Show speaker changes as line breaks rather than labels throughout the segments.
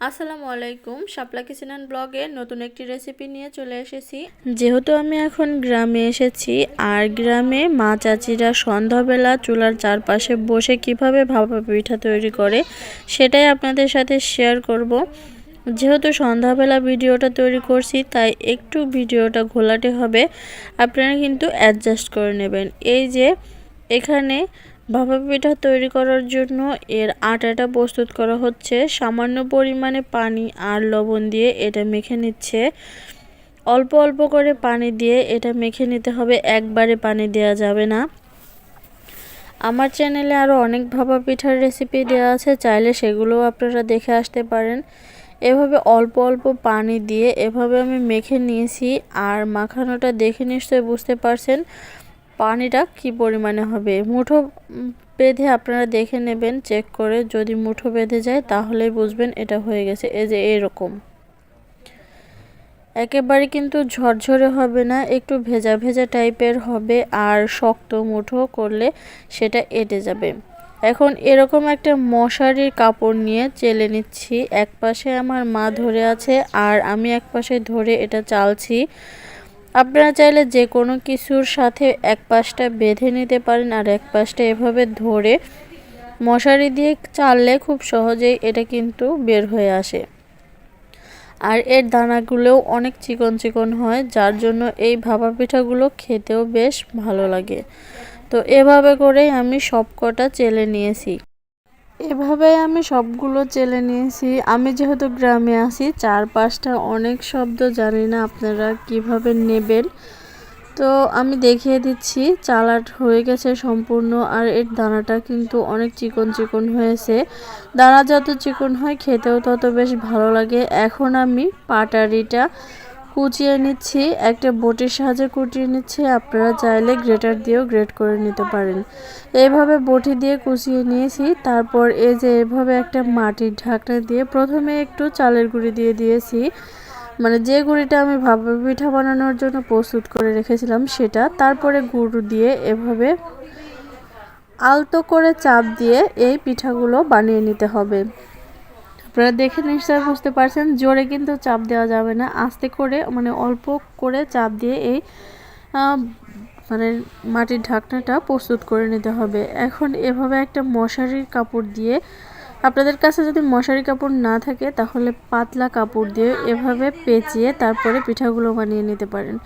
আসসালামু আলাইকুম। শাপলা kitchen and ব্লগে নতুন একটি রেসিপি নিয়ে চলে এসেছি। যেহেতু আমি এখন গ্রামে এসেছি, আর গ্রামে মা চাচিরা সন্ধ্যাবেলা চুলার চারপাশে বসে কীভাবে ভাপা পিঠা তৈরি করে, সেটাই আপনাদের সাথে শেয়ার করব। যেহেতু সন্ধ্যাবেলা ভিডিওটা তৈরি করছি, তাই একটু ভিডিওটা ঘোলাটে হবে। আপনারা কিন্তু অ্যাডজাস্ট করে নেবেন। এই যে, এখানে ভাপা পিঠা তৈরি করার জন্য এর আটাটা প্রস্তুত করা হচ্ছে। সামান্য পরিমাণে পানি আর লবণ দিয়ে এটা মেখে নিচ্ছে। অল্প অল্প করে পানি দিয়ে এটা মেখে নিতে হবে। একবারে পানি দেওয়া যাবে না। আমার চ্যানেলে আরও অনেক ভাপা পিঠার রেসিপি দেওয়া আছে। চাইলে সেগুলোও আপনারা দেখে আসতে পারেন। এভাবে অল্প অল্প পানি দিয়ে এভাবে আমি মেখে নিয়েছি। আর মাখানোটা দেখে নিশ্চয়ই বুঝতে পারছেন। পানিটা কি পরিমাণে হবে? মুঠো বেঁধে আপনারা দেখে নেবেন, চেক করে। যদি মুঠো বেঁধে যায়, তাহলেই বুঝবেন এটা হয়ে গেছে। এই যে এরকম একেবারে কিন্তু ঝরঝরে হবে না, একটু ভেজা ভেজা টাইপের হবে আর শক্ত মুঠো করলে সেটা এটে যাবে। এখন এরকম একটা মশারির কাপড় নিয়ে চেলে নিচ্ছি। এক পাশে আমার মা ধরে আছে আর আমি এক পাশে ধরে এটা চালছি। আপনারা চাইলে যে কোনো কিছুর সাথে এক পাশটা বেঁধে নিতে পারেন আর এক পাশটা এভাবে ধরে মশারি দিয়ে চাললে খুব সহজেই এটা কিন্তু বের হয়ে আসে। আর এর দানাগুলোও অনেক চিকন চিকন হয়, যার জন্য এই ভাপা পিঠাগুলো খেতেও বেশ ভালো লাগে। তো এভাবে করেই আমি সবকটা চেলে নিয়েছি। এভাবে আমি সবগুলো চেলে নিয়েছি। আমি যেহেতু গ্রামে আছি চার পাঁচটা অনেক শব্দ, জানি না আপনারা কীভাবে নেবেন। তো আমি দেখিয়ে দিচ্ছি, চালাট হয়ে গেছে সম্পূর্ণ, আর এর দানাটা কিন্তু অনেক চিকন চিকন হয়েছে। দানা যত চিকন হয়, খেতেও তত বেশ ভালো লাগে। এখন আমি পাটারিটা কুচিয়ে নিচ্ছি, একটা বটির সাহায্যে কুচিয়ে নিচ্ছি, আপনারা চাইলে গ্রেটার দিয়েও গ্রেট করে নিতে পারেন। এইভাবে বটি দিয়ে কুচিয়ে নিয়েছি, তারপর এই যে এভাবে একটা মাটির ঢাকনা দিয়ে প্রথমে একটু চালের গুঁড়ি দিয়ে দিয়েছি। মানে যে গুঁড়িটা আমি ভাপা পিঠা বানানোর জন্য প্রস্তুত করে রেখেছিলাম সেটা, তারপরে গুঁড়ো দিয়ে এভাবে আলতো করে চাপ দিয়ে এই পিঠাগুলো বানিয়ে নিতে হবে। আপনারা দেখে নিশ্চয় বুঝতে পারছেন, জোরে কিন্তু চাপ দেওয়া যাবে না। আস্তে করে মানে অল্প করে চাপ দিয়ে এই মানে মাটির ঢাকনাটা প্রস্তুত করে নিতে হবে। এখন এভাবে একটা মশারির কাপড় দিয়ে, আপনাদের কাছে যদি মশারি কাপড় না থাকে, তাহলে পাতলা কাপড় দিয়ে এভাবে পেঁচিয়ে তারপরে পিঠাগুলো বানিয়ে নিতে পারেন।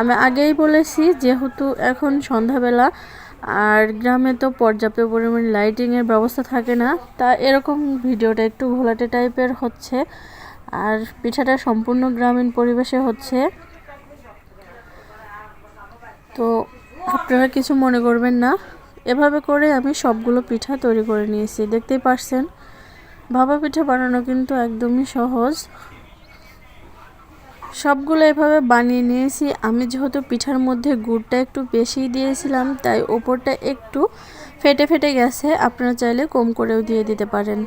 আমি আগেই বলেছি, যেহেতু এখন সন্ধ্যাবেলা আর গ্রামে তো পর্যাপ্ত পরিমাণে লাইটিংয়ের ব্যবস্থা থাকে না, তা এরকম ভিডিওটা একটু ঘোলাটে টাইপের হচ্ছে। আর পিঠাটা সম্পূর্ণ গ্রামীণ পরিবেশে হচ্ছে। তো আপনারা কিছু মনে করবেন না। এভাবে করে আমি সবগুলো পিঠা তৈরি করে নিয়েছি, দেখতেই পারছেন। ভাপা পিঠা বানানো কিন্তু একদমই সহজ। সবগুলো এভাবে বানিয়ে নিয়েছি। আমি যেহেতু পিঠার মধ্যে গুড়টা একটু বেশিই দিয়েছিলাম, তাই ওপরটা একটু ফেটে ফেটে গেছে। আপনারা চাইলে কম করেও দিয়ে দিতে পারেন।